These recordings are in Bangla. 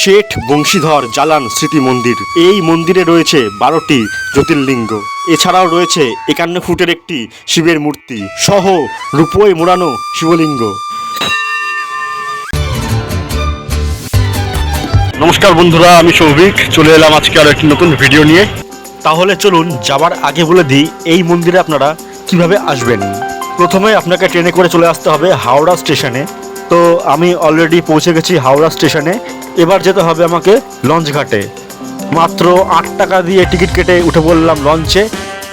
শেঠ বংশীধর জালান স্মৃতি মন্দির। এই মন্দিরে রয়েছে বারোটি জ্যোতির্লিঙ্গ। এছাড়াও রয়েছে একান্ন ফুটের একটি শিবের মূর্তি সহ রূপোয় মোড়ানো শিবলিঙ্গ। নমস্কার বন্ধুরা আমি সৌভিক। চলে এলাম আজকে আরও একটি নতুন ভিডিও নিয়ে। তাহলে চলুন যাবার আগে বলে দিই এই মন্দিরে আপনারা কীভাবে আসবেন? প্রথমে আপনাকে ট্রেনে করে চলে আসতে হবে হাওড়া স্টেশনে। তো আমি অলরেডি পৌঁছে গেছি হাওড়া স্টেশনে। এবার যেতে হবে আমাকে লঞ্চ ঘাটে। মাত্র আট টাকা দিয়ে টিকিট কেটে উঠে পড়লাম লঞ্চে।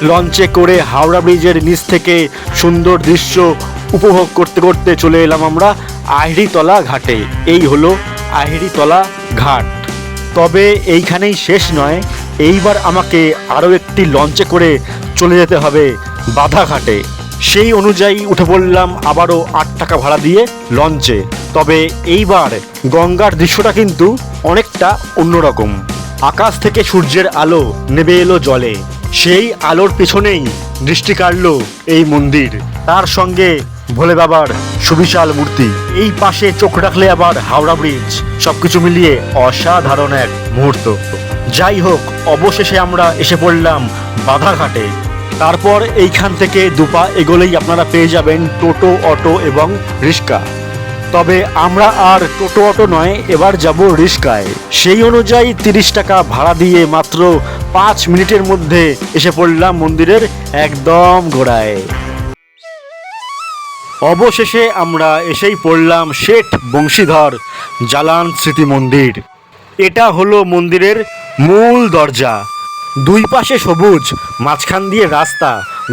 লঞ্চে করে হাওড়া ব্রিজের নিচ থেকে সুন্দর দৃশ্য উপভোগ করতে করতে চলে এলাম আমরা আহিরিতলা ঘাটে। এই হলো আহিরিতলা ঘাট। তবে এইখানেই শেষ নয়, এইবার আমাকে আরও একটি লঞ্চে করে চলে যেতে হবে বাধাঘাটে। সেই অনুযায়ী উঠে পড়লাম আবারও আট টাকা ভাড়া দিয়ে লঞ্চে। তবে এইবার গঙ্গার দৃশ্যটা কিন্তু অনেকটা অন্যরকম। আকাশ থেকে সূর্যের আলো নেবে এলো জলে। সেই আলোর পেছনেই দৃষ্টি কাড়ল এই মন্দির। তার সঙ্গে ভোলে বাবার সুবিশাল মূর্তি। এই পাশে চোখ রাখলে আবার হাওড়া ব্রিজ। সবকিছু মিলিয়ে অসাধারণ এক মুহূর্ত। যাই হোক, অবশেষে আমরা এসে পড়লাম বাধাঘাটে তারপর এইখান থেকে দুপা এগোলেই আপনারা পেয়ে যাবেন টোটো, অটো এবং রিক্সা। তবে আমরা আর টোটো অটো নয়, এবার যাব রিস্কায়। সেই অনুযায়ী তিরিশ টাকা ভাড়া দিয়ে মাত্র পাঁচ মিনিটের মধ্যে এসে পড়লাম মন্দিরের একদম গোড়ায়। অবশেষে আমরা এসেই পড়লাম শেঠ বংশীধর জালান স্মৃতি মন্দির। এটা হলো মন্দিরের মূল দরজা। দুই পাশে সবুজ, মাঝখান দিয়ে রাস্তা,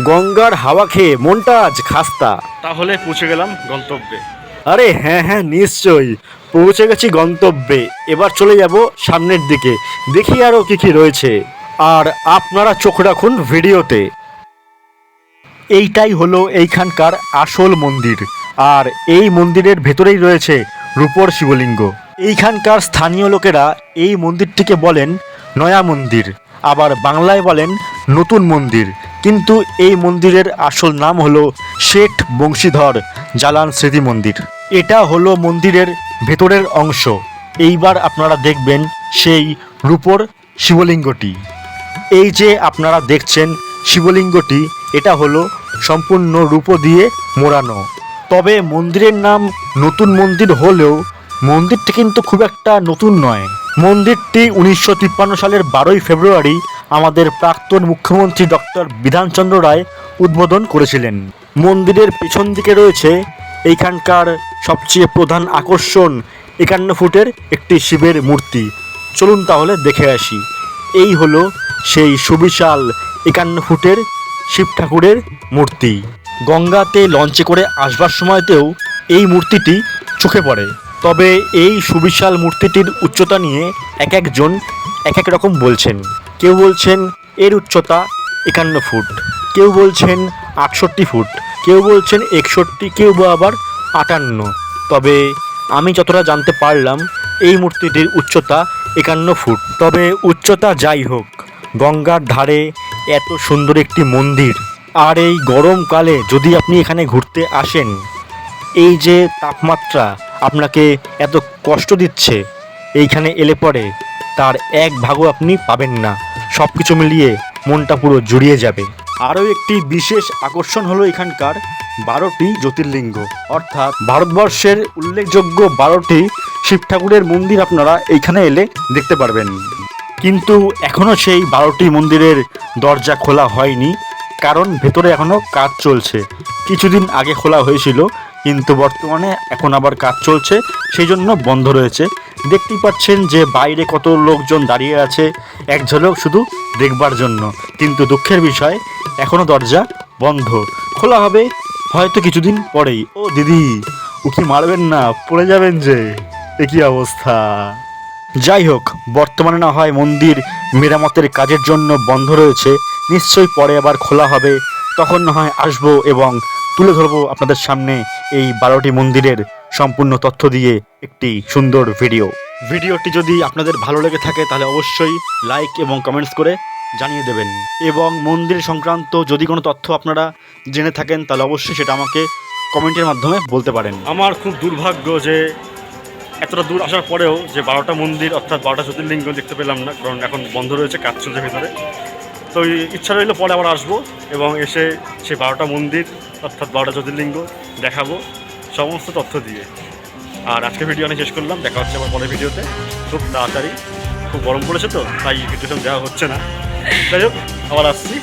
গঙ্গার হাওয়া খেয়ে মনটা আজ খাস্তা। তাহলে পৌঁছে গেলাম গন্তব্যে। আরে হ্যাঁ হ্যাঁ নিশ্চয়ই। পৌঁছে গেছি গন্তব্যে। এবার চলে যাব সামনের দিকে। দেখি আরও কি কি রয়েছে। আর আপনারা চোখ রাখুন ভিডিওতে। এইটাই হলো এইখানকার আসল মন্দির। আর এই মন্দিরের ভেতরেই রয়েছে রূপর শিবলিঙ্গ। এইখানকার স্থানীয় লোকেরা এই মন্দিরটিকে বলেন নয়া মন্দির। আবার বাংলায় বলেন নতুন মন্দির। কিন্তু এই মন্দিরের আসল নাম হলো শেঠ বংশীধর জালান স্মৃতি মন্দির। এটা হলো মন্দিরের ভেতরের অংশ। এইবার আপনারা দেখবেন সেই রূপর শিবলিঙ্গটি। এই যে আপনারা দেখছেন শিবলিঙ্গটি, এটা হলো সম্পূর্ণ রূপ দিয়ে মোড়ানো। তবে মন্দিরের নাম নতুন মন্দির হলেও মন্দিরটি কিন্তু খুব একটা নতুন নয়। মন্দিরটি উনিশশো তিপ্পান্ন সালের বারোই ফেব্রুয়ারি আমাদের প্রাক্তন মুখ্যমন্ত্রী ডক্টর বিধানচন্দ্র রায় উদ্বোধন করেছিলেন। মন্দিরের পেছন দিকে রয়েছে এইখানকার সবচেয়ে প্রধান আকর্ষণ একান্ন ফুটের একটি শিবের মূর্তি। চলুন তাহলে দেখে আসি। এই হলো সেই সুবিশাল একান্ন ফুটের শিব ঠাকুরের মূর্তি। গঙ্গাতে লঞ্চে করে আসবার সময়তেও এই মূর্তিটি চোখে পড়ে। তবে এই সুবিশাল মূর্তিটির উচ্চতা নিয়ে এক একজন এক এক রকম বলছেন। কেউ বলছেন এর উচ্চতা একান্ন ফুট। কেউ বলছেন আটষট্টি ফুট। কেউ বলছেন একষট্টি, কেউ বা আবার আটান্ন। তবে আমি যতটা জানতে পারলাম, এই মূর্তিটির উচ্চতা একান্ন ফুট। তবে উচ্চতা যাই হোক, গঙ্গার ধারে এত সুন্দর একটি মন্দির। আর এই গরমকালে যদি আপনি এখানে ঘুরতে আসেন, এই যে তাপমাত্রা আপনাকে এত কষ্ট দিচ্ছে এইখানে এলে পরে তার এক ভাগও আপনি পাবেন না। সব কিছু মিলিয়ে মনটা পুরো জুড়িয়ে যাবে। আরও একটি বিশেষ আকর্ষণ হলো এখানকার বারোটি জ্যোতির্লিঙ্গ। অর্থাৎ ভারতবর্ষের উল্লেখযোগ্য বারোটি শিব ঠাকুরের মন্দির আপনারা এইখানে এলে দেখতে পারবেন। কিন্তু এখনও সেই বারোটি মন্দিরের দরজা খোলা হয়নি কারণ ভেতরে এখনও কাজ চলছে। কিছুদিন আগে খোলা হয়েছিল কিন্তু বর্তমানে এখন আবার কাজ চলছে সেই জন্য বন্ধ রয়েছে। দেখতেই পাচ্ছেন যে বাইরে কত লোকজন দাঁড়িয়ে আছে, এক ঝলক শুধু দেখবার জন্য। কিন্তু দুঃখের বিষয় এখনও দরজা বন্ধ। খোলা হবে হয়তো কিছুদিন পরেই। ও দিদি উকি মারবেন না? পড়ে যাবেন যে। একই অবস্থা? যাই হোক, বর্তমানে না হয় মন্দির মেরামতের কাজের জন্য বন্ধ রয়েছে। নিশ্চয়ই পরে আবার খোলা হবে। তখন না হয় আসব এবং তুলে ধরবো আপনাদের সামনে এই বারোটি মন্দিরের সম্পূর্ণ তথ্য দিয়ে একটি সুন্দর ভিডিও। ভিডিওটি যদি আপনাদের ভালো লেগে থাকে, তাহলে অবশ্যই লাইক এবং কমেন্টস করে জানিয়ে দেবেন। এবং মন্দির সংক্রান্ত যদি কোনো তথ্য আপনারা জেনে থাকেন, তাহলে অবশ্যই সেটা আমাকে কমেন্টের মাধ্যমে বলতে পারেন। আমার খুব দুর্ভাগ্য যে এতটা দূর আসার পরেও যে বারোটা মন্দির, অর্থাৎ বারোটা জ্যোতির্লিঙ্গ দেখতে পেলাম না, কারণ এখন বন্ধ রয়েছে কাজ চলছে ভেতরে। তো ইচ্ছা রইল পরে আবার আসব এবং এসে সেই বারোটা মন্দির, অর্থাৎ বারোটা জ্যোতির্লিঙ্গ দেখাবো, সমস্ত তথ্য দিয়ে। আর আজকে ভিডিও আমি শেষ করলাম, দেখা হচ্ছে আমার পরের ভিডিওতে। খুব তাড়াতাড়ি। খুব গরম পড়েছে তো, তাই ভিডিওটা দেওয়া হচ্ছে না। যাই হোক, আবার আসছি।